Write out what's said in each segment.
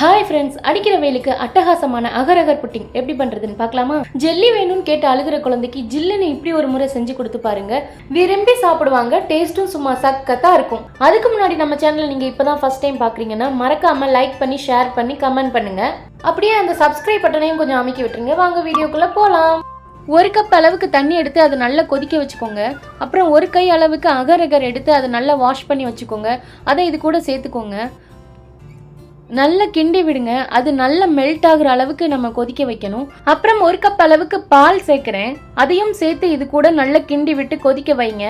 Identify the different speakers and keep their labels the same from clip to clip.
Speaker 1: Hi friends அடிக்கிற வேலுக்கு அட்டகாசமான அகரகர் புட்டிங் எப்படி பண்றதுன்னு பார்க்கலாமா? ஜெல்லி வேணும்னு கேட்டு அழுகிற குழந்தைக்கு ஜில்லுன்னு இப்படி ஒரு முறை செஞ்சு கொடுத்து பாருங்க. விரும்பி சாப்பிடுவாங்க டேஸ்ட்டும் சும்மா சக்கத்தா இருக்கும். அதுக்கு முன்னாடி நம்ம சேனலை நீங்க இப்பதான் ஃபர்ஸ்ட் டைம் பாக்குறீங்கன்னா மறக்காம லைக் பண்ணி ஷேர் பண்ணி கமெண்ட் பண்ணுங்க. அப்படியே அந்த சப்ஸ்கிரைப் பட்டனையும் கொஞ்சம் அமைக்க விட்டுருங்க. வாங்க வீடியோக்குள்ள போகலாம் ஒரு கப் அளவுக்கு தண்ணி எடுத்து அதை நல்லா கொதிக்க வச்சுக்கோங்க. அப்புறம் ஒரு கை அளவுக்கு அகரகர் எடுத்து அதை நல்லா வாஷ் பண்ணி வச்சுக்கோங்க. அதை இது கூட சேர்த்துக்கோங்க. நல்லா கிண்டி விடுங்க. அது நல்லா மெல்ட் ஆகுற அளவுக்கு நம்ம கொதிக்க வைக்கணும். அப்புறம் ஒரு கப் அளவுக்கு பால் சேர்க்குறேன். அதையும் சேர்த்து இது கூட நல்லா கிண்டி விட்டு கொதிக்க வைங்க.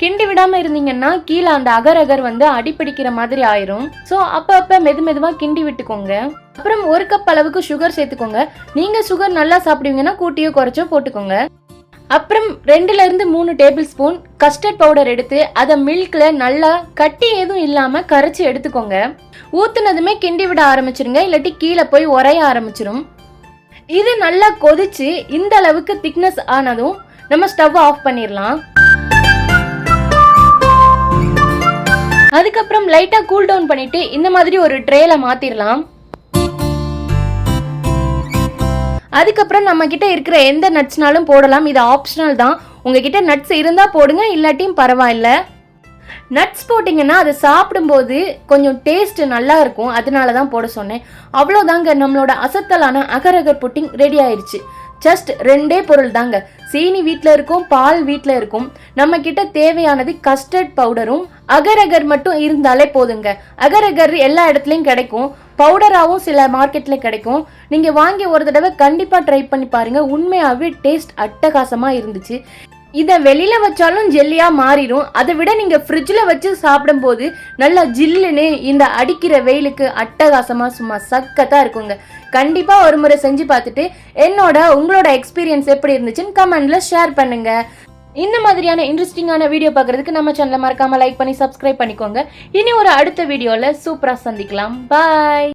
Speaker 1: கிண்டி விடாம இருந்தீங்கன்னா கீழே அந்த அகர் அகர் வந்து அடிப்பிடிக்கிற மாதிரி ஆயிரும். ஸோ அப்போ அப்போ மெது மெதுவாக கிண்டி விட்டுக்கோங்க. அப்புறம் ஒரு கப் அளவுக்கு சுகர் சேர்த்துக்கோங்க. நீங்கள் சுகர் நல்லா சாப்பிடுவீங்கன்னா கூட்டியோ குறைச்சோ போட்டுக்கோங்க. அப்புறம் ரெண்டுல இருந்து மூணு டேபிள் ஸ்பூன் கஸ்டர்ட் பவுடர் எடுத்து அதை மில்க்ல நல்லா கட்டி எதுவும் இல்லாம கரைச்சி எடுத்துக்கோங்க. ஊத்துனதுமே கிண்டி விட ஆரம்பிச்சிருங்க இல்லாட்டி கீழே போய் உரைய ஆரம்பிச்சிரும். இது நல்லா கொதிச்சு இந்த அளவுக்கு திக்னஸ் ஆனதும் நம்ம ஸ்டவ் ஆஃப் பண்ணிடலாம் அதுக்கப்புறம் லைட்டா கூல் டவுன் பண்ணிட்டு இந்த மாதிரி ஒரு ட்ரேல மாத்திரலாம். அதுக்கப்புறம் நம்ம இருக்கிற எந்த நட்ஸ்னாலும் போடலாம். இது ஆப்ஷனல் தான். உங்ககிட்ட நட்ஸ் இருந்தால் போடுங்க இல்லாட்டியும் பரவாயில்ல. நட்ஸ் போட்டிங்கன்னா அதை சாப்பிடும்போது கொஞ்சம் டேஸ்ட் நல்லா இருக்கும். அதனால தான் போட சொன்னேன். அவ்வளோதாங்க நம்மளோட அசத்தலான அகரகர் புட்டிங் ரெடி ஆயிடுச்சு ஜஸ்ட் ரெண்டே பொருள் தாங்க. சீனி வீட்டில் இருக்கும் பால் வீட்டில் இருக்கும். நம்ம கிட்ட தேவையானது கஸ்டர்ட் பவுடரும் அகரகர் மட்டும் இருந்தாலே போதுங்க. அகரகர் எல்லா இடத்துலையும் கிடைக்கும். பவுடராகவும் சில மார்க்கெட்டில் கிடைக்கும். நீங்கள் வாங்கி ஒரு தடவை கண்டிப்பாக ட்ரை பண்ணி பாருங்கள் உண்மையாகவே டேஸ்ட் அட்டகாசமாக இருந்துச்சு. இதை வெளியில வச்சாலும் ஜெல்லியா மாறிடும் அதை விட நீங்க ஃப்ரிட்ஜில் வச்சு சாப்பிடும்போது நல்லா ஜில்லுன்னு இந்த அடிக்கிற வெயிலுக்கு அட்டகாசமாக சும்மா சக்கத்தாக இருக்குங்க. கண்டிப்பாக ஒரு முறை செஞ்சு பார்த்துட்டு என்னோட உங்களோட எக்ஸ்பீரியன்ஸ் எப்படி இருந்துச்சுன்னு கமெண்ட்ல ஷேர் பண்ணுங்க. இந்த மாதிரியான இன்ட்ரெஸ்டிங்கான வீடியோ பார்க்குறதுக்கு நம்ம சேனலை மறக்காம லைக் பண்ணி சப்ஸ்கிரைப் பண்ணிக்கோங்க. இனி ஒரு அடுத்த வீடியோவில் சூப்பராக சந்திக்கலாம். பாய்